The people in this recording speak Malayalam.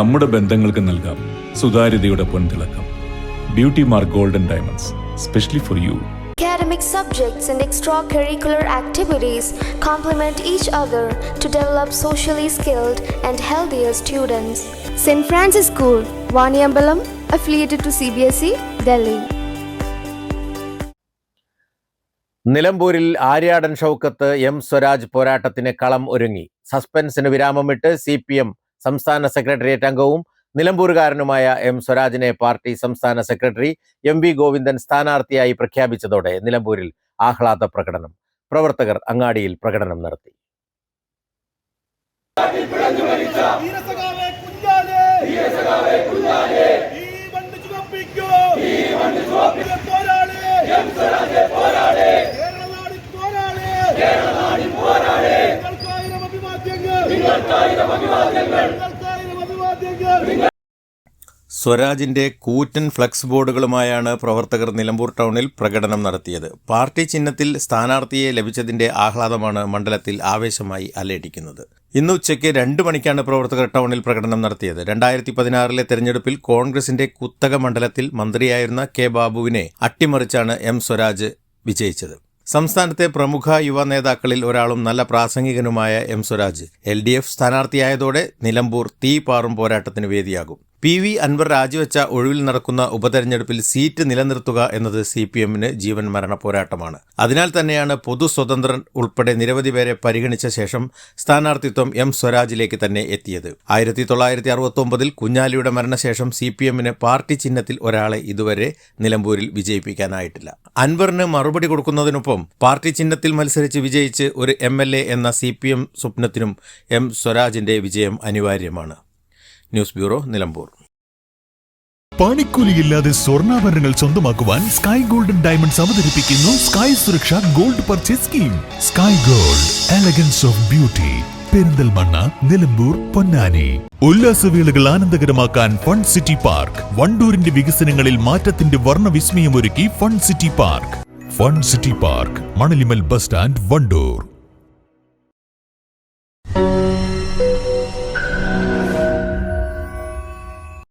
നമ്മുടെ ബന്ധങ്ങൾക്ക് നൽകാം സുതാര്യതയുടെ പൊൻതിളക്കം beauty mark golden diamonds specially for you Academic subjects and extracurricular activities complement each other to develop socially skilled and healthier students. St. Francis School, Vaniambalam, affiliated to CBSE, Delhi. നിലമ്പൂരിൽ ആര്യാടൻ ഷൗക്കത്ത് എം സ്വരാജ് പോരാട്ടത്തിന് കളം ഒരുങ്ങി സസ്പെൻസിന് വിരാമമിട്ട് സി പി എം സംസ്ഥാന സെക്രട്ടേറിയറ്റ് അംഗവും നിലമ്പൂരുകാരനുമായ എം സ്വരാജിനെ പാർട്ടി സംസ്ഥാന സെക്രട്ടറി എം വി ഗോവിന്ദൻ സ്ഥാനാർത്ഥിയായി പ്രഖ്യാപിച്ചതോടെ നിലമ്പൂരിൽ ആഹ്ലാദ പ്രകടനം. പ്രവർത്തകർ അങ്ങാടിയിൽ പ്രകടനം നടത്തി. സ്വരാജിന്റെ കൂറ്റൻ ഫ്ലക്സ് ബോർഡുകളുമായാണ് പ്രവർത്തകർ നിലമ്പൂർ ടൗണിൽ പ്രകടനം നടത്തിയത്. പാർട്ടി ചിഹ്നത്തിൽ സ്ഥാനാർത്ഥിയെ ലഭിച്ചതിന്റെ ആഹ്ലാദമാണ് മണ്ഡലത്തിൽ ആവേശമായി അലയടിക്കുന്നത്. ഇന്ന് ഉച്ചയ്ക്ക് രണ്ട് മണിക്കാണ് പ്രവർത്തകർ ടൗണിൽ പ്രകടനം നടത്തിയത്. രണ്ടായിരത്തി പതിനാറിലെ തെരഞ്ഞെടുപ്പിൽ കോൺഗ്രസിന്റെ കുത്തക മണ്ഡലത്തിൽ മന്ത്രിയായിരുന്ന കെ ബാബുവിനെ അട്ടിമറിച്ചാണ് എം സ്വരാജ് വിജയിച്ചത്. സംസ്ഥാനത്തെ പ്രമുഖ യുവ നേതാക്കളിൽ ഒരാളും നല്ല പ്രാസംഗികനുമായ M Swaraj. L D F സ്ഥാനാർത്ഥിയായതോടെ Nilambur തീ പാറും പോരാട്ടത്തിന് വേദിയാകും. പി വി അൻവർ രാജിവെച്ച ഒഴിവിൽ നടക്കുന്ന ഉപതെരഞ്ഞെടുപ്പിൽ സീറ്റ് നിലനിർത്തുക എന്നത് സി പി എമ്മിന് ജീവൻ മരണ പോരാട്ടമാണ്. അതിനാൽ തന്നെയാണ് പൊതു സ്വതന്ത്രൻ ഉൾപ്പെടെ നിരവധി പേരെ പരിഗണിച്ച ശേഷം സ്ഥാനാർത്ഥിത്വം എം സ്വരാജിലേക്ക് തന്നെ എത്തിയത്. ആയിരത്തി തൊള്ളായിരത്തി അറുപത്തി ഒമ്പതിൽ കുഞ്ഞാലിയുടെ മരണശേഷം സി പി എമ്മിന് പാർട്ടി ചിഹ്നത്തിൽ ഒരാളെ ഇതുവരെ നിലമ്പൂരിൽ വിജയിപ്പിക്കാനായിട്ടില്ല. അൻവറിന് മറുപടി കൊടുക്കുന്നതിനൊപ്പം പാർട്ടി ചിഹ്നത്തിൽ മത്സരിച്ച് വിജയിച്ച് ഒരു എം എൽ എ എന്ന സി പി എം സ്വപ്നത്തിനും എം സ്വരാജിന്റെ വിജയം അനിവാര്യമാണ്. News bureau Nilambur. പണിക്കൂലിയില്ലാതെ സ്വർണാഭരണങ്ങൾ സ്വന്തമാക്കുവാൻ സ്കൈ ഗോൾഡൻ ഡയമണ്ട്സ് അവതരിപ്പിക്കുന്നു Sky Suraksha gold purchase scheme. Sky gold elegance of beauty. Perinthalmanna Nilambur Ponnani. ഉല്ലാസവേളകൾ ആനന്ദകരമാക്കാൻ ഫൺ സിറ്റി പാർക്ക്. വണ്ടൂരിന്റെ വികസനങ്ങളിൽ മാറ്റത്തിന്റെ വർണവിസ്മയമൊരുക്കി fun city park. Fun city park Manalimal bus stand Wandoor.